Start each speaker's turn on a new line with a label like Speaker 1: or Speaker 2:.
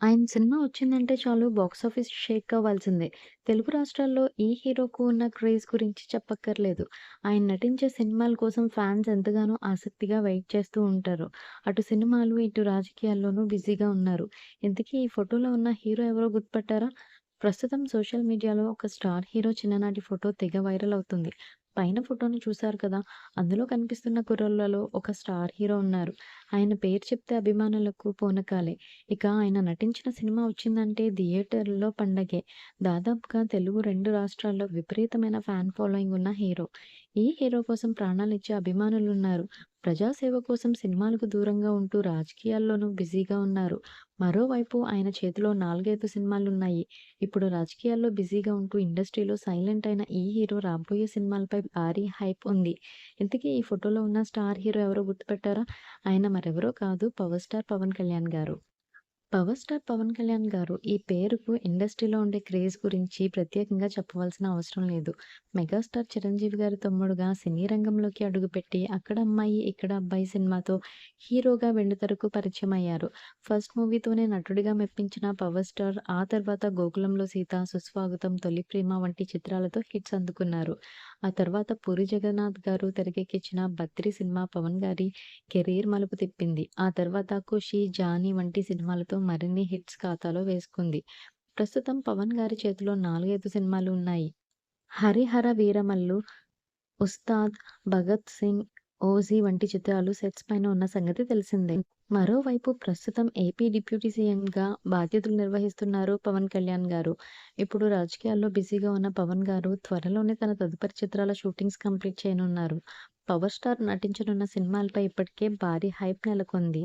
Speaker 1: ఆయన సినిమా వచ్చిందంటే చాలు బాక్సాఫీస్ షేక్ అవ్వాల్సిందే. తెలుగు రాష్ట్రాల్లో ఈ హీరోకు ఉన్న క్రేజ్ గురించి చెప్పక్కర్లేదు. ఆయన నటించే సినిమాల కోసం ఫ్యాన్స్ ఎంతగానో ఆసక్తిగా వెయిట్ చేస్తూ ఉంటారు. అటు సినిమాలు, ఇటు రాజకీయాల్లోనూ బిజీగా ఉన్నారు. ఇంతకీ ఈ ఫోటోలో ఉన్న హీరో ఎవరో గుర్తుపట్టారా? ప్రస్తుతం సోషల్ మీడియాలో ఒక స్టార్ హీరో చిన్ననాటి ఫోటో తెగ వైరల్ అవుతుంది. పైన ఫోటోని చూశారు కదా! అందులో కనిపిస్తున్న కుర్రలలో ఒక స్టార్ హీరో ఉన్నారు. ఆయన పేరు చెప్తే అభిమానులకు పూనకాలే. ఇక ఆయన నటించిన సినిమా వచ్చిందంటే థియేటర్లో పండగే. దాదాపుగా తెలుగు, రెండు రాష్ట్రాల్లో విపరీతమైన ఫ్యాన్ ఫాలోయింగ్ ఉన్న హీరో. ఈ హీరో కోసం ప్రాణాలు ఇచ్చే అభిమానులు ఉన్నారు ప్రజాసేవ కోసం సినిమాలకు దూరంగా ఉంటూ రాజకీయాల్లోనూ బిజీగా ఉన్నారు. మరోవైపు ఆయన చేతిలో నాలుగైదు సినిమాలున్నాయి. ఇప్పుడు రాజకీయాల్లో బిజీగా ఉంటూ ఇండస్ట్రీలో సైలెంట్ అయిన ఈ హీరో రాబోయే సినిమాలపై భారీ హైప్ ఉంది. ఇంతకీ ఈ ఫోటోలో ఉన్న స్టార్ హీరో ఎవరో గుర్తుపెట్టారా ఆయన మరెవరో కాదు పవర్ స్టార్ పవన్ కళ్యాణ్ గారు. పవర్ స్టార్ పవన్ కళ్యాణ్ గారు ఈ పేరుకు ఇండస్ట్రీలో ఉండే క్రేజ్ గురించి ప్రత్యేకంగా చెప్పవలసిన అవసరం లేదు. మెగాస్టార్ చిరంజీవి గారి తమ్ముడుగా సినీ రంగంలోకి అడుగుపెట్టి 'అక్కడ అమ్మాయి ఇక్కడ అబ్బాయి' సినిమాతో హీరోగా వెండితెరకు పరిచయమయ్యారు. ఫస్ట్ మూవీతోనే నటుడిగా మెప్పించిన పవర్ స్టార్ ఆ తర్వాత 'గోకులంలో సీత', 'సుస్వాగతం', 'తొలి ప్రేమ' వంటి చిత్రాలతో హిట్స్ అందుకున్నారు. ఆ తర్వాత పూరి జగన్నాథ్ గారు తెరకెక్కించిన 'బద్రి' సినిమా పవన్ గారి కెరీర్ మలుపు తిప్పింది. ఆ తర్వాత 'ఖుషి', 'జానీ' వంటి సినిమాలతో మరిన్ని హిట్స్ ఖాతాలో వేసుకుంది. ప్రస్తుతం పవన్ గారి చేతిలో నాలుగైదు సినిమాలు ఉన్నాయి. 'హరిహర వీరమల్లు', 'ఉస్తాద్', 'భగత్ సింగ్', 'ఓజీ' వంటి చిత్రాలు సెట్స్ పైన ఉన్న సంగతి తెలిసిందే. మరోవైపు ప్రస్తుతం ఏపీ డిప్యూటీ సీఎంగా బాధ్యతలు నిర్వహిస్తున్నారు పవన్ కళ్యాణ్ గారు. ఇప్పుడు రాజకీయాల్లో బిజీగా ఉన్న పవన్ గారు త్వరలోనే తన తదుపరి చిత్రాల షూటింగ్స్ కంప్లీట్ చేయనున్నారు. పవర్ స్టార్ నటించనున్న సినిమాలపై ఇప్పటికే భారీ హైప్ నెలకొంది.